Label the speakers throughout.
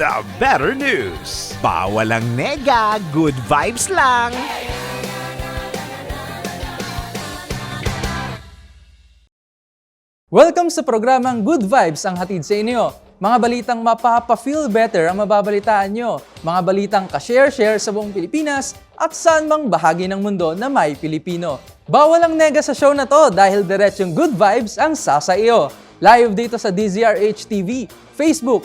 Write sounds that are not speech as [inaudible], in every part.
Speaker 1: The Better News. Bawal ang nega, good vibes lang.
Speaker 2: Welcome sa programang Good Vibes ang hatid sa inyo. Mga balitang mapapa-feel better ang mababalitaan nyo. Mga balitang ka-share-share sa buong Pilipinas at saan mang bahagi ng mundo na may Pilipino. Bawal ang nega sa show na to dahil diretsong Good Vibes ang sasa iyo. Live dito sa DZRH TV, Facebook,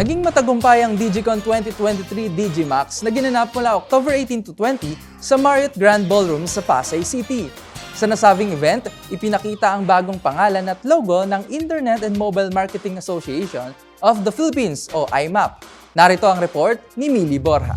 Speaker 2: Naging matagumpay ang DigiCon 2023 DigiMax na ginanap mula October 18 to 20 sa Marriott Grand Ballroom sa Pasay City. Sa nasabing event, ipinakita ang bagong pangalan at logo ng Internet and Mobile Marketing Association of the Philippines o IMAP. Narito ang report ni Mili Borja.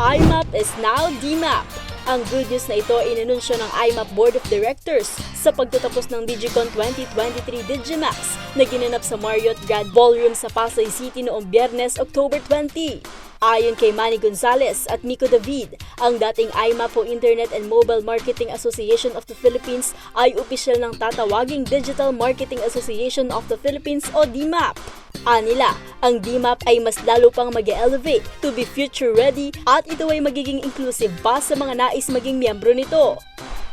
Speaker 3: IMAP is now DMAP. Ang good news na ito inanunsyo ng IMAP Board of Directors sa pagtatapos ng Digicon 2023 Digimax na ginanap sa Marriott Grand Ballroom sa Pasay City noong Biyernes, October 20. Ayon kay Manny Gonzalez at Miko David, ang dating IMAP o Internet and Mobile Marketing Association of the Philippines ay opisyal ng tatawaging Digital Marketing Association of the Philippines o DMAP. Anila, ang DMAP ay mas lalo pang mag elevate to be future ready at ito ay magiging inclusive pa sa mga nais maging miyembro nito.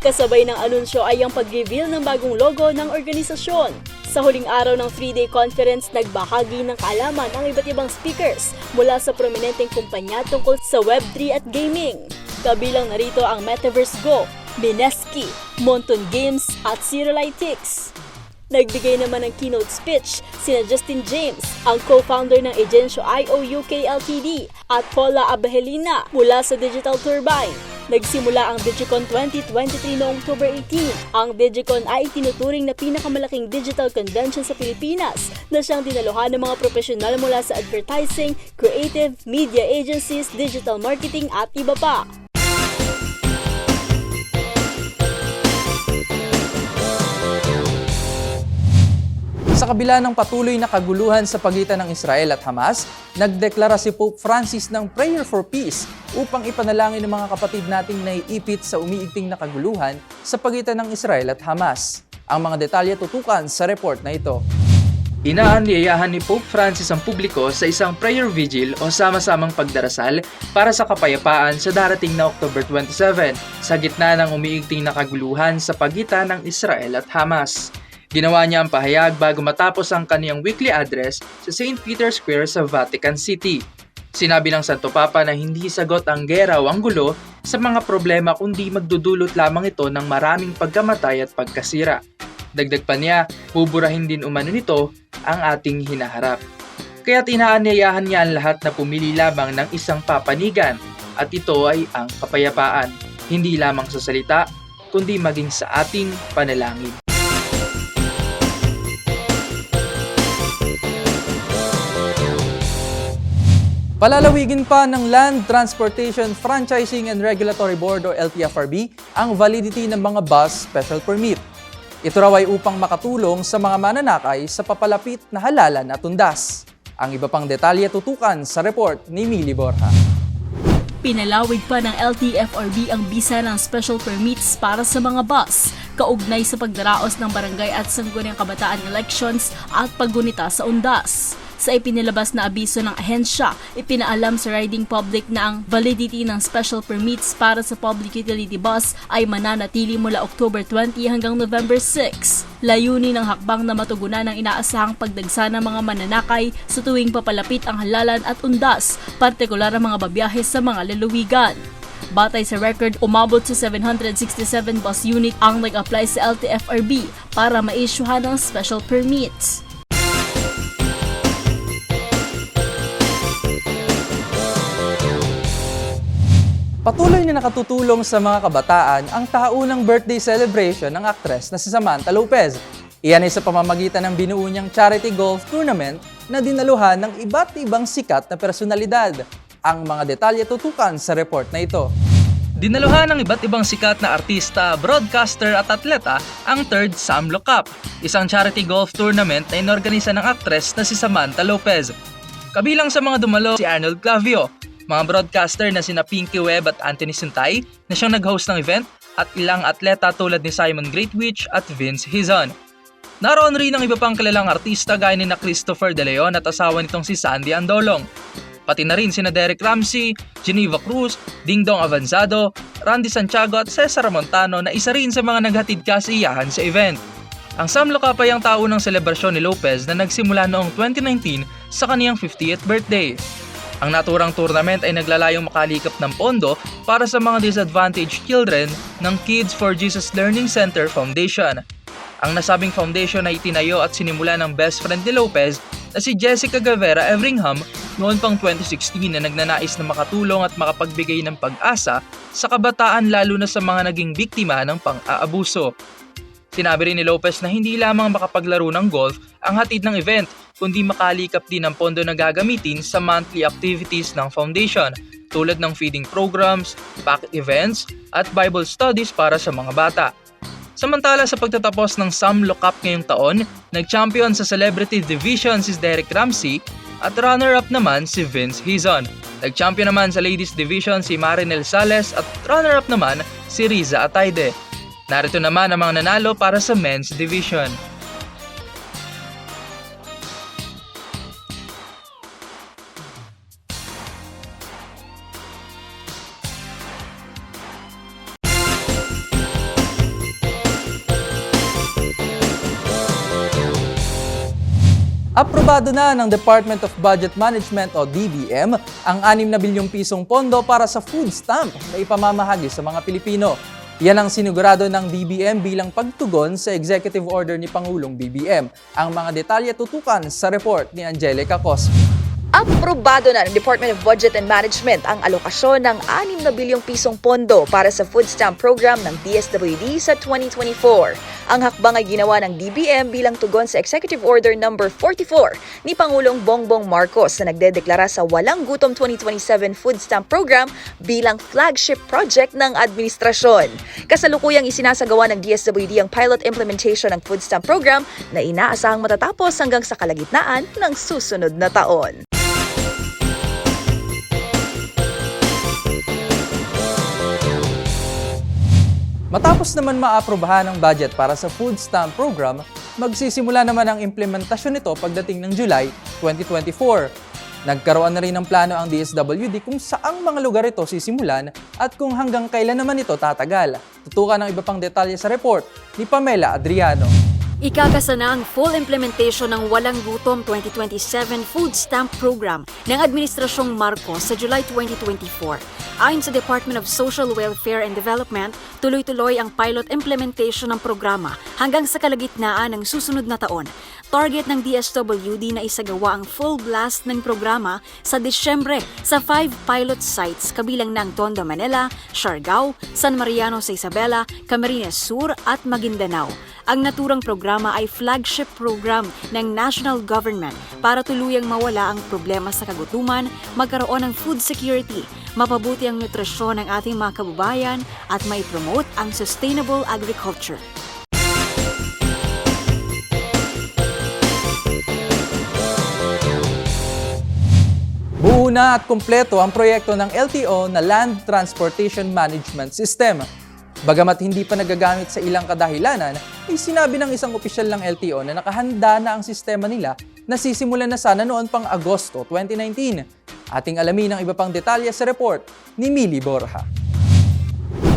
Speaker 3: Kasabay ng anunsyo ay ang pag-reveal ng bagong logo ng organisasyon. Sa huling araw ng 3-day conference, nagbahagi ng kaalaman ang iba't ibang speakers mula sa prominenteng kumpanya tungkol sa Web3 at gaming. Kabilang narito ang Metaverse Go, Mineski, Monton Games at Cyrilitics. Nagbigay naman ng keynote speech sina Justin James, ang co-founder ng Agencio IO UK Ltd at Paula Abahelina mula sa Digital Turbine. Nagsimula ang Digicon 2023 noong October 18. Ang Digicon ay tinuturing na pinakamalaking digital convention sa Pilipinas na siyang dinaluhan ng mga profesional mula sa advertising, creative, media agencies, digital marketing at iba pa.
Speaker 2: Sa kabila ng patuloy na kaguluhan sa pagitan ng Israel at Hamas, nagdeklara si Pope Francis ng Prayer for Peace upang ipanalangin ng mga kapatid nating naiipit sa umiigting na kaguluhan sa pagitan ng Israel at Hamas. Ang mga detalye tutukan sa report na ito.
Speaker 4: Inaanyayahan ni Pope Francis ang publiko sa isang prayer vigil o sama-samang pagdarasal para sa kapayapaan sa darating na October 27 sa gitna ng umiigting na kaguluhan sa pagitan ng Israel at Hamas. Ginawa niya ang pahayag bago matapos ang kaniyang weekly address sa St. Peter's Square sa Vatican City. Sinabi ng Santo Papa na hindi sagot ang gera o ang gulo sa mga problema kundi magdudulot lamang ito ng maraming pagkamatay at pagkasira. Dagdag pa niya, buburahin din umano nito ang ating hinaharap. Kaya inaanyayahan niya ang lahat na pumili lamang ng isang papanigan at ito ay ang kapayapaan, hindi lamang sa salita, kundi maging sa ating panalangin.
Speaker 2: Palalawigin pa ng Land Transportation Franchising and Regulatory Board o LTFRB ang validity ng mga bus special permit. Ito raw ay upang makatulong sa mga mananakay sa papalapit na halalan at tundas. Ang iba pang detalye tutukan sa report ni Mili Borja.
Speaker 3: Pinalawig pa ng LTFRB ang bisa ng special permits para sa mga bus, kaugnay sa pagdaraos ng barangay at sangguniang kabataan elections at paggunita sa undas. Sa ipinilabas na abiso ng ahensya, ipinaalam sa riding public na ang validity ng special permits para sa public utility bus ay mananatili mula October 20 hanggang November 6. Layunin ng hakbang na matugunan ang inaasahang pagdagsa ng mga mananakay sa tuwing papalapit ang halalan at undas, partikular ang mga babiyahe sa mga lalawigan. Batay sa record, umabot sa 767 bus unit ang nag-apply sa LTFRB para ma-issuehan ng special permits.
Speaker 2: Patuloy na nakatutulong sa mga kabataan ang taunang birthday celebration ng aktres na si Samantha Lopez. Iyan ay sa pamamagitan ng binuo niyang charity golf tournament na dinaluhan ng iba't ibang sikat na personalidad. Ang mga detalye tutukan sa report na ito.
Speaker 4: Dinaluhan ng iba't ibang sikat na artista, broadcaster at atleta ang 3rd Samlo Cup, isang charity golf tournament na inorganisa ng aktres na si Samantha Lopez. Kabilang sa mga dumalo si Arnold Clavio, mga broadcaster na sina Pinky Webb at Anthony Sintay na siyang nag-host ng event at ilang atleta tulad ni Simon Greatwich at Vince Hizon. Naroon rin ang iba pang kilalang artista gaya ni na Christopher De Leon at asawa nitong si Sandy Andolong. Pati na rin sina Derek Ramsey, Geneva Cruz, Dingdong Avanzado, Randy Santiago at Cesar Montano na isa rin sa mga naghatid kasiyahan sa event. Ang Samlo Cup ay ang taunang selebrasyon ni Lopez na nagsimula noong 2019 sa kaniyang 50th birthday. Ang naturang tournament ay naglalayong makalikap ng pondo para sa mga disadvantaged children ng Kids for Jesus Learning Center Foundation. Ang nasabing foundation ay itinayo at sinimula ng best friend ni Lopez na si Jessica Gavera Everingham noon pang 2016 na nagnanais na makatulong at makapagbigay ng pag-asa sa kabataan lalo na sa mga naging biktima ng pang-aabuso. Sinabi rin ni Lopez na hindi lamang makapaglaro ng golf ang hatid ng event, kundi makalikap din ang pondo na gagamitin sa monthly activities ng foundation tulad ng feeding programs, packed events, at Bible studies para sa mga bata. Samantala sa pagtatapos ng Samlo Cup ngayong taon, nag-champion sa Celebrity Division si Derek Ramsey at runner-up naman si Vince Hizon. Nag-champion naman sa Ladies Division si Marinel Sales at runner-up naman si Riza Atayde. Narito naman ang mga nanalo para sa Men's Division.
Speaker 2: Aprobado na ng Department of Budget Management o DBM ang 6 na bilyong pisong pondo para sa food stamp na ipamamahagi sa mga Pilipino. Yan ang sinigurado ng DBM bilang pagtugon sa executive order ni Pangulong BBM. Ang mga detalye tutukan sa report ni Angelica Cosme.
Speaker 5: Aprobado na ng Department of Budget and Management ang alokasyon ng 6 na bilyong pisong pondo para sa food stamp program ng DSWD sa 2024. Ang hakbang ay ginawa ng DBM bilang tugon sa Executive Order No. 44 ni Pangulong Bongbong Marcos na nagdedeklara sa Walang Gutom 2027 Food Stamp Program bilang flagship project ng administrasyon. Kasalukuyang isinasagawa ng DSWD ang pilot implementation ng food stamp program na inaasahang matatapos hanggang sa kalagitnaan ng susunod na taon.
Speaker 2: Matapos naman maaprobahan ang budget para sa food stamp program, magsisimula naman ang implementasyon nito pagdating ng July 2024. Nagkaroon na rin ng plano ang DSWD kung saang mga lugar ito sisimulan at kung hanggang kailan naman ito tatagal. Tutukan ng iba pang detalye sa report ni Pamela Adriano.
Speaker 6: Ikakasa na ang full implementation ng Walang Gutom 2027 Food Stamp Program ng Administrasyong Marcos sa July 2024. Ayon sa Department of Social Welfare and Development, tuloy-tuloy ang pilot implementation ng programa hanggang sa kalagitnaan ng susunod na taon. Target ng DSWD na isagawa ang full blast ng programa sa Disyembre sa five pilot sites kabilang ng Tondo, Manila, Siargao, San Mariano sa Isabela, Camarines Sur at Maguindanao. Ang naturang programa ay flagship program ng national government para tuluyang mawala ang problema sa kagutuman, magkaroon ng food security, mapabuti ang nutrisyon ng ating mga kababayan at may promote ang sustainable agriculture.
Speaker 2: Na at kumpleto ang proyekto ng LTO na Land Transportation Management System. Bagamat hindi pa nagagamit sa ilang kadahilanan, ay sinabi ng isang opisyal ng LTO na nakahanda na ang sistema nila nasisimulan na sana noon pang Agosto 2019. Ating alamin ang iba pang detalye sa report ni Mili Borja.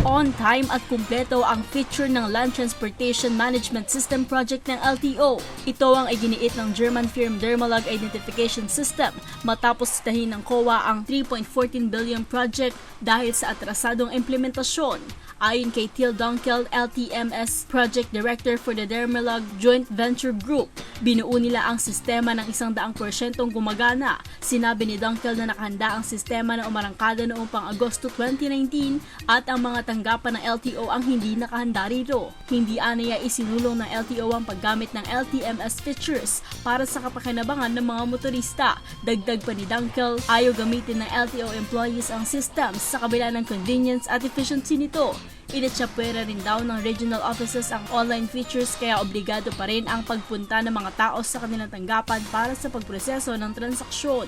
Speaker 3: On time at kumpleto ang feature ng Land Transportation Management System project ng LTO. Ito ang iginiit ng German firm Dermalog Identification System matapos tahin ng COA ang 3.14 billion project dahil sa atrasadong implementasyon. Ayon kay Till Donkel, LTMS Project Director for the Dermalog Joint Venture Group, binuo nila ang sistema ng isang daang porsyentong gumagana. Sinabi ni Donkel na nakahanda ang sistema na umarangkada noong pang Agosto 2019 at ang mga tanggapan ng LTO ang hindi nakahanda rito. Hindi anaya isinulong ng LTO ang paggamit ng LTMS features para sa kapakinabangan ng mga motorista. Dagdag pa ni Dunkel, ayaw gamitin ng LTO employees ang systems sa kabila ng convenience at efficiency nito. Inatsapwera rin daw ng regional offices ang online features kaya obligado pa rin ang pagpunta ng mga tao sa kanilang tanggapan para sa pagproseso ng transaksyon.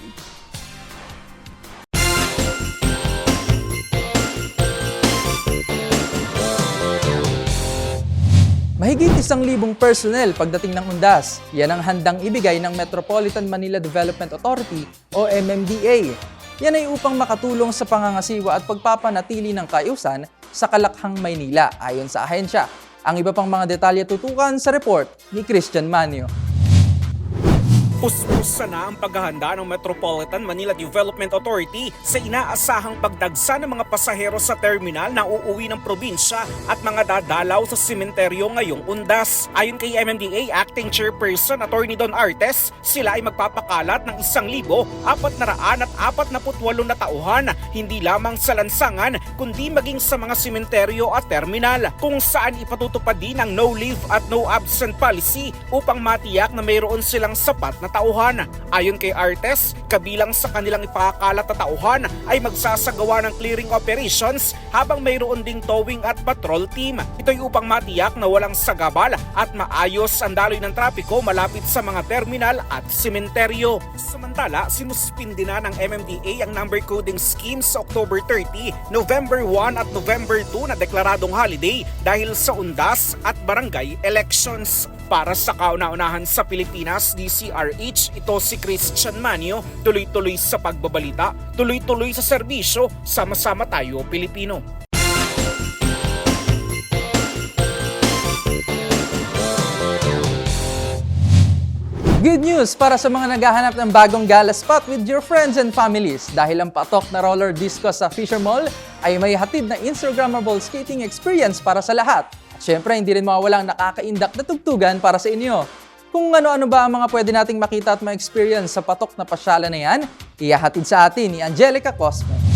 Speaker 2: Mahigit isang libong personnel pagdating ng undas. Yan ang handang ibigay ng Metropolitan Manila Development Authority o MMDA. Yan ay upang makatulong sa pangangasiwa at pagpapanatili ng kaayusan sa Kalakhang, Maynila ayon sa ahensya. Ang iba pang mga detalye tutukan sa report ni Christian Manio.
Speaker 7: Puspusa na ang paghahanda ng Metropolitan Manila Development Authority sa inaasahang pagdagsa ng mga pasahero sa terminal na uuwi ng probinsya at mga dadalaw sa simenteryo ngayong undas. Ayon kay MMDA Acting Chairperson Attorney Don Artes, sila ay magpapakalat ng isang libo apat na raan at apat na putwalo na tauhan, hindi lamang sa lansangan kundi maging sa mga simenteryo at terminal kung saan ipatutupad din ang no leave at no absent policy upang matiyak na mayroon silang sapat na tauhan. Ayon kay Artes, kabilang sa kanilang ipakakalat na tauhan ay magsasagawa ng clearing operations habang mayroon ding towing at patrol team. Ito'y upang matiyak na walang sagabal at maayos ang daloy ng trapiko malapit sa mga terminal at simenteryo. Samantala, sinuspindi na ng MMDA ang number coding scheme sa October 30, November 1 at November 2 na deklaradong holiday dahil sa undas at barangay elections. Para sa kauna-unahan sa Pilipinas, DCRH, ito si Christian Manio, tuloy-tuloy sa pagbabalita, tuloy-tuloy sa serbisyo, sama-sama tayo Pilipino.
Speaker 2: Good news para sa mga naghahanap ng bagong gala spot with your friends and families dahil ang patok na roller disco sa Fisher Mall ay may hatid na Instagrammable skating experience para sa lahat. At syempre, hindi rin mawawalang nakakaindak na tugtugan para sa inyo. Kung ano-ano ba ang mga pwede nating makita at ma-experience sa patok na pasyalan na yan, iyahatid sa atin ni Angelica Cosme.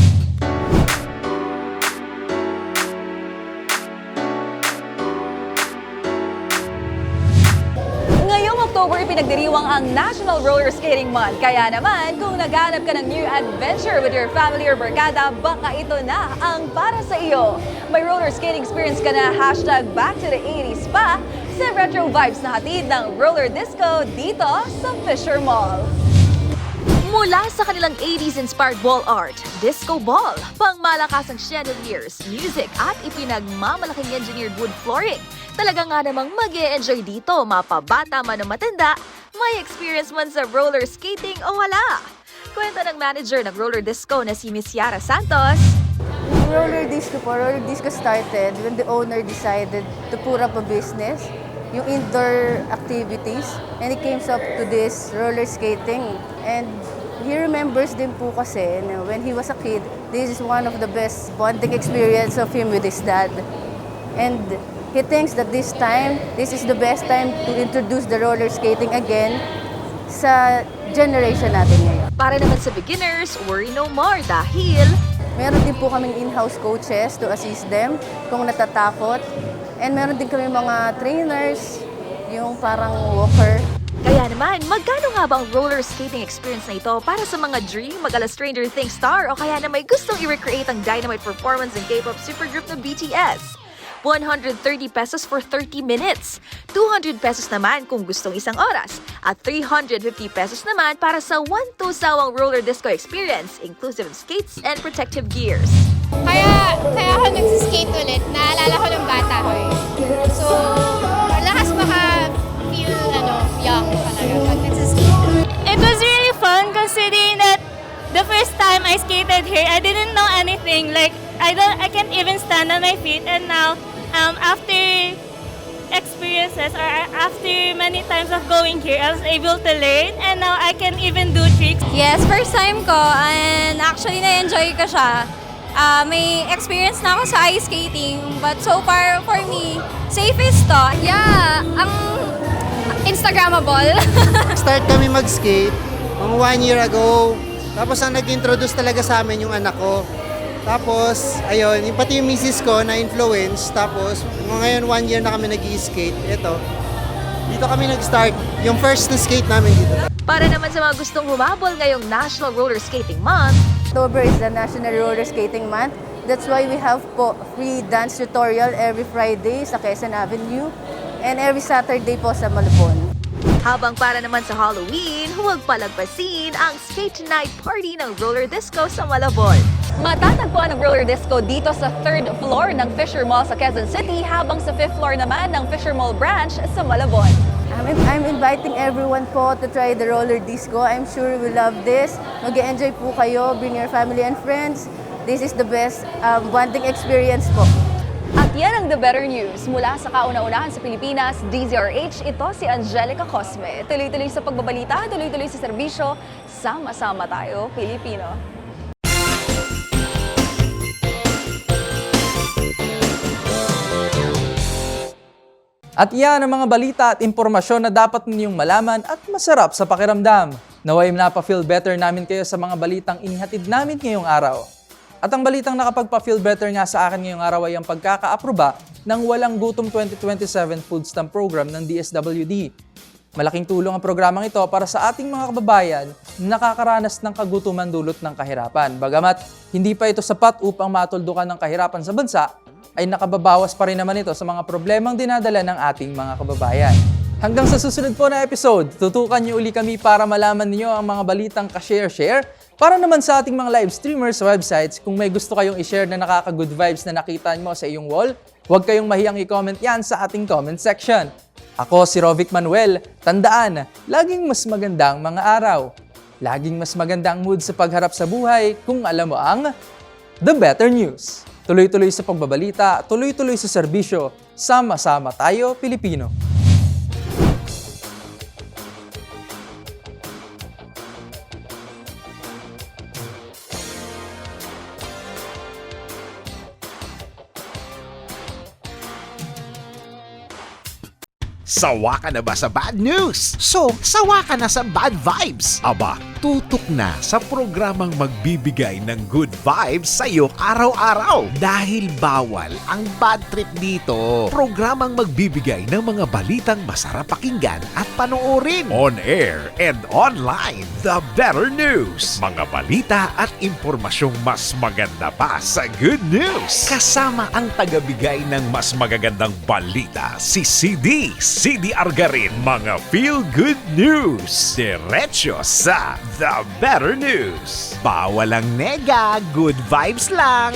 Speaker 5: Pinagdiriwang ang National Roller Skating Month. Kaya naman, kung naghanap ka ng new adventure with your family or barkada, baka ito na ang para sa iyo. May roller skating experience ka na hashtag back to the 80s pa sa retro vibes na hatid ng roller disco dito sa Fisher Mall. Mula sa kanilang 80s-inspired wall art, disco ball, pangmalakasang chandeliers, music at ipinagmamalaking engineered wood flooring. Talaga nga namang mag enjoy dito, mapabata man o matanda, may experience man sa roller skating o wala. Kwento ng manager ng roller disco na si Miss Yara Santos,
Speaker 8: roller disco po, roller disco started when the owner decided to put up a business, yung indoor activities, and he came up to this roller skating. And he remembers din po kasi na when he was a kid, this is one of the best bonding experience of him with his dad. And he thinks that this time, this is the best time to introduce the roller skating again sa generation natin ngayon.
Speaker 5: para naman sa beginners, worry no more dahil
Speaker 8: Meron din po kaming in-house coaches to assist them kung natatakot. And meron din kami mga trainers, yung parang walker.
Speaker 5: Kaya naman, magkano nga ba ang roller skating experience na ito para sa mga dream mag-ala Stranger Things star o kaya na may gustong i-recreate ang dynamite performance ng K-pop supergroup na BTS? 130 pesos for 30 minutes, 200 pesos naman kung gustong isang oras, at 350 pesos naman para sa 1-2 sawang roller disco experience inclusive of skates and protective gears.
Speaker 9: Kaya, kaya ako nagsiskate ulit. Naalala ko ng bata ko eh. So, lakas maka-feel, ano, young talaga pag nagsiskate. the first time I skated here, I didn't know anything. Like I don't, I can't even stand on my feet. And now, um, after experiences or after many times of going here, I was able to learn. And now I can even do tricks.
Speaker 10: Yes, first time ko and actually na-enjoy ko siya. Ah, may experience na ako sa ice skating but so far for me, safest to.
Speaker 9: Yeah, ang Instagrammable. [laughs]
Speaker 11: Start kami mag-skate mga one year ago. Tapos ang nag-introduce talaga sa amin yung anak ko. Tapos, ayun, yung pati yung misis ko na-influence. Tapos, ngayon one year na kami nag skate Ito, dito kami nag-start. Yung first na skate namin dito.
Speaker 5: Para naman sa mga gustong humabol ngayong National Roller Skating Month,
Speaker 8: October is the National Roller Skating Month. That's why we have po free dance tutorial every Friday sa Quezon Avenue and every Saturday po sa Malabon.
Speaker 5: Habang para naman sa Halloween, huwag palagpasin ang skate night party ng roller disco sa Malabon. Matatagpuan ang roller disco dito sa third floor ng Fisher Mall sa Quezon City habang sa fifth floor naman ng Fisher Mall branch sa Malabon.
Speaker 8: I'm, I'm inviting everyone po to try the roller disco. I'm sure you will love this. mag enjoy po kayo. Bring your family and friends. This is the best um, bonding experience po.
Speaker 5: At yan ang The Better News. Mula sa kauna-unahan sa Pilipinas, DZRH, ito si Angelica Cosme. Tuloy-tuloy sa pagbabalita, tuloy-tuloy sa serbisyo. Sama-sama tayo, Pilipino.
Speaker 2: At yan ang mga balita at impormasyon na dapat ninyong malaman at masarap sa pakiramdam. Naway nappa-feel better namin kayo sa mga balitang inihatid namin ngayong araw. At ang balitang nakapagpa-feel better nga sa akin ngayong araw ay ang pagkaka-aproba ng Walang Gutom 2027 Food Stamp Program ng DSWD. Malaking tulong ang programang ito para sa ating mga kababayan na nakakaranas ng kagutuman dulot ng kahirapan. Bagamat hindi pa ito sapat upang matuldukan ng kahirapan sa bansa, ay nakababawas pa rin naman ito sa mga problemang dinadala ng ating mga kababayan. Hanggang sa susunod po na episode, tutukan niyo uli kami para malaman niyo ang mga balitang ka-share-share para naman sa ating mga live streamers websites, kung may gusto kayong i-share na nakaka-good vibes na nakita mo sa iyong wall, huwag kayong mahiyang i-comment yan sa ating comment section. Ako si Rovic Manuel. Tandaan, laging mas magandang mga araw. Laging mas magandang mood sa pagharap sa buhay kung alam mo ang The Better News. Tuloy-tuloy sa pagbabalita, tuloy-tuloy sa serbisyo. Sama-sama tayo, Pilipino.
Speaker 1: Sawa ka na ba sa bad news? So, sawa ka na sa bad vibes? Aba, tutok na sa programang magbibigay ng good vibes sa iyo araw-araw. Dahil bawal ang bad trip dito. Programang magbibigay ng mga balitang masarap pakinggan at panoorin. On air and online. The Better News. Mga balita at impormasyong mas maganda pa sa good news. Kasama ang tagabigay ng mas magagandang balita, si CD. CD Argarin. Mga feel good news. Diretso sa The Better News. Bawal ang nega, good vibes lang.